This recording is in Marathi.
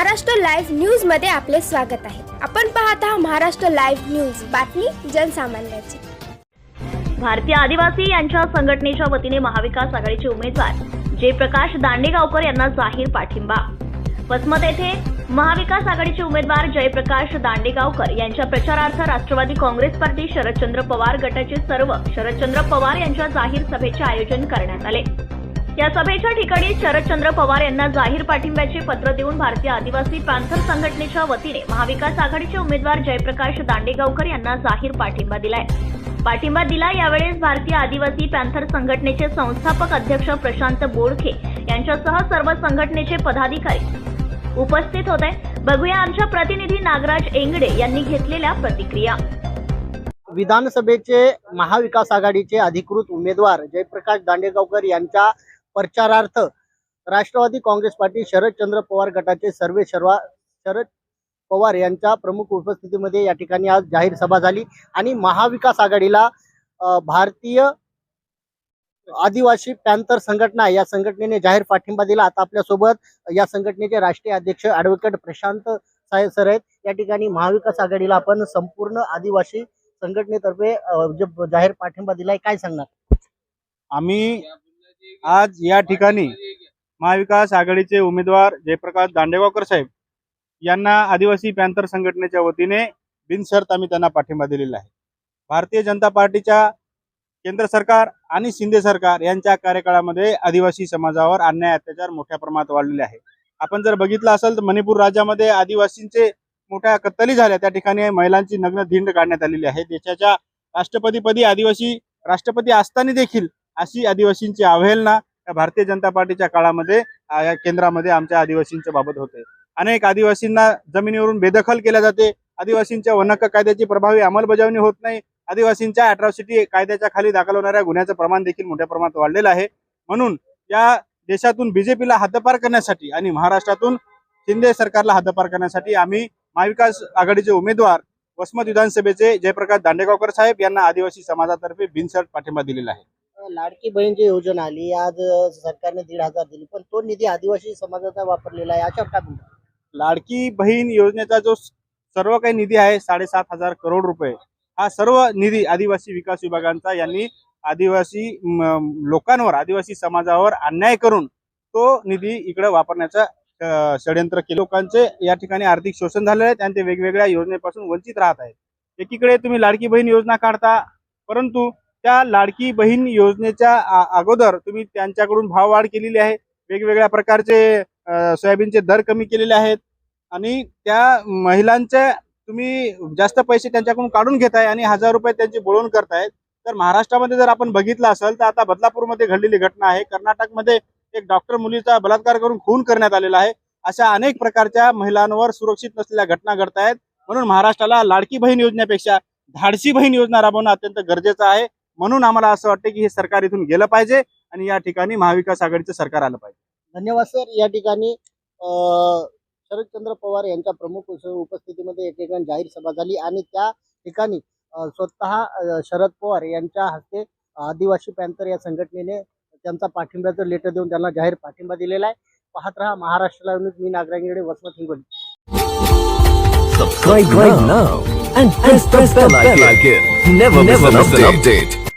महाराष्ट्र लाईव्ह न्यूजमध्ये आपले स्वागत आहे. आपण पाहत आहात महाराष्ट्र लाईव्ह न्यूज. बातमी जनसामान्याची. भारतीय आदिवासी यांच्या संघटनेच्या वतीने महाविकास आघाडीचे उमेदवार जयप्रकाश दांडेगावकर यांना जाहीर पाठिंबा. वसमत येथे महाविकास आघाडीचे उमेदवार जयप्रकाश दांडेगावकर यांच्या प्रचारार्थ राष्ट्रवादी काँग्रेस पार्टी शरदचंद्र पवार गटाचे सर्व शरदचंद्र पवार यांच्या जाहीर सभेचे आयोजन करण्यात आले. या सभेच्या ठिकाणी शरदचंद्र पवार यांना जाहीर पाठिंब्याचे पत्र देऊन भारतीय आदिवासी पॅन्थर संघटनेच्या वतीने महाविकास आघाडीचे उमेदवार जयप्रकाश दांडेगावकर यांना जाहीर पाठिंबा दिलाय. पाठिंबा दिला यावेळेस भारतीय आदिवासी पॅन्थर संघटनेचे संस्थापक अध्यक्ष प्रशांत बोडखे यांच्यासह सर्व संघटनेचे पदाधिकारी उपस्थित होते. बघूया आमच्या प्रतिनिधी नागराज एंगडे यांनी घेतलेल्या प्रतिक्रिया. विधानसभेचे महाविकास आघाडीचे अधिकृत उमेदवार जयप्रकाश दांडेगावकर यांच्या प्रचारार्थ राष्ट्रवादी काँग्रेस पार्टी शरदचंद्र पवार गटाचे सर्वे सर्वा शरद पवार यांच्या प्रमुख उपस्थितीमध्ये या ठिकाणी आज जाहीर सभा झाली आणि महाविकास आघाडीला भारतीय आदिवासी पॅन्थर संघटना या संघटनेने जाहीर पाठिंबा दिला. आता आपल्यासोबत या संघटनेचे राष्ट्रीय अध्यक्ष ॲडव्होकेट प्रशांत साहेब सर आहेत. या ठिकाणी महाविकास आघाडीला आपण संपूर्ण आदिवासी संघटनेतर्फे जे जाहीर पाठिंबा दिलाय काय सांगणार? आम्ही आज या ठिकाणी महाविकास आघाडीचे उमेदवार जयप्रकाश दांडेगावकर साहेब यांना आदिवासी पॅन्थर संघटनेच्या वतीने बिनशर्त आम्ही त्यांना पाठिंबा दिलेला आहे. भारतीय जनता पार्टीच्या केंद्र सरकार आणि शिंदे सरकार यांच्या कार्यकाळामध्ये आदिवासी समाजावर अन्याय अत्याचार मोठ्या प्रमाणात वाढलेले आहे. आपण जर बघितलं असेल तर मणिपूर राज्यामध्ये आदिवासींचे मोठ्या कत्तली झाल्या. त्या ठिकाणी महिलांची नग्न धिंड काढण्यात आलेली आहे. देशाच्या राष्ट्रपतीपदी आदिवासी राष्ट्रपती असताना देखील अशी आदिवासींची अवहेलना भारतीय जनता पार्टीच्या काळामध्ये या केंद्रामध्ये आमच्या आदिवासींच्या बाबत होते. अनेक आदिवासींना जमिनीवरून बेदखल केल्या जाते. आदिवासींच्या वनहक्क कायद्याची प्रभावी अंमलबजावणी होत नाही. आदिवासींच्या अॅट्रॉसिटी कायद्याच्या खाली दाखल होणाऱ्या गुन्ह्याचं प्रमाण देखील मोठ्या प्रमाणात वाढलेलं आहे. म्हणून या देशातून बीजेपीला हद्दपार करण्यासाठी आणि महाराष्ट्रातून शिंदे सरकारला हद्दपार करण्यासाठी आम्ही महाविकास आघाडीचे उमेदवार वसमत विधानसभेचे जयप्रकाश दांडेगावकर साहेब यांना आदिवासी समाजातर्फे बिनशर्त पाठिंबा दिलेला आहे. लाडकी बहीण जी योजना आली आज सरकारने दीड हजार दिली पण तो निधी आदिवासी समाजाचा वापरलेला आहे अशा टाकून लाडकी बहीण योजनेचा जो सर्व काही निधी आहे साडेसात हजार करोड रुपये हा सर्व निधी आदिवासी विकास विभागांचा यांनी आदिवासी लोकांवर आदिवासी समाजावर अन्याय करून तो निधी इकडे वापरण्याचा षड्यंत्र षडयंत्र केले. लोकांचे या ठिकाणी आर्थिक शोषण झालेले आहेत आणि ते वेगवेगळ्या योजनेपासून वंचित राहत आहेत. एकीकडे तुम्ही लाडकी बहीण योजना काढता परंतु त्या लाडकी बहीण योजनेच्या अगोदर तुम्ही त्यांच्याकडून भाववाढ केलेली आहे. वेगवेगळ्या प्रकारचे सोयाबीनचे दर कमी केलेले आहेत. आणि त्या महिलांचे तुम्ही जास्त पैसे त्यांच्याकडून काढून घेताय आणि हजार रुपये त्यांची बोलवून करतायत तर महाराष्ट्रामध्ये जर आपण बघितलं असेल तर आता बदलापूरमध्ये घडलेली घटना आहे. कर्नाटकमध्ये एक डॉक्टर मुलीचा बलात्कार करून खून करण्यात आलेला आहे. अशा अनेक प्रकारच्या महिलांवर सुरक्षित नसलेल्या घटना घडत आहेत म्हणून महाराष्ट्राला लाडकी बहीण योजनेपेक्षा धाडसी बहीण योजना राबवणं अत्यंत गरजेचं आहे. म्हणून आम्हाला असं वाटतं की हे सरकार इथून गेलं पाहिजे आणि या ठिकाणी महाविकास आघाडीचं सरकार आलं पाहिजे. धन्यवाद सर. या ठिकाणी शरदचंद्र पवार यांच्या प्रमुख उपस्थितीमध्ये या ठिकाणी जाहीर सभा झाली आणि त्या ठिकाणी स्वतः शरद पवार यांच्या हस्ते आदिवासी पॅन्थर या संघटनेने त्यांचा पाठिंब्याचं लेटर देऊन त्यांना जाहीर पाठिंबा दिलेला आहे. पाहत रहा महाराष्ट्र लाईव्ह न्यूज. मी नागरांगेडे Vasmat Hingoli. Subscribe, now and press the bell icon. Never, miss an update.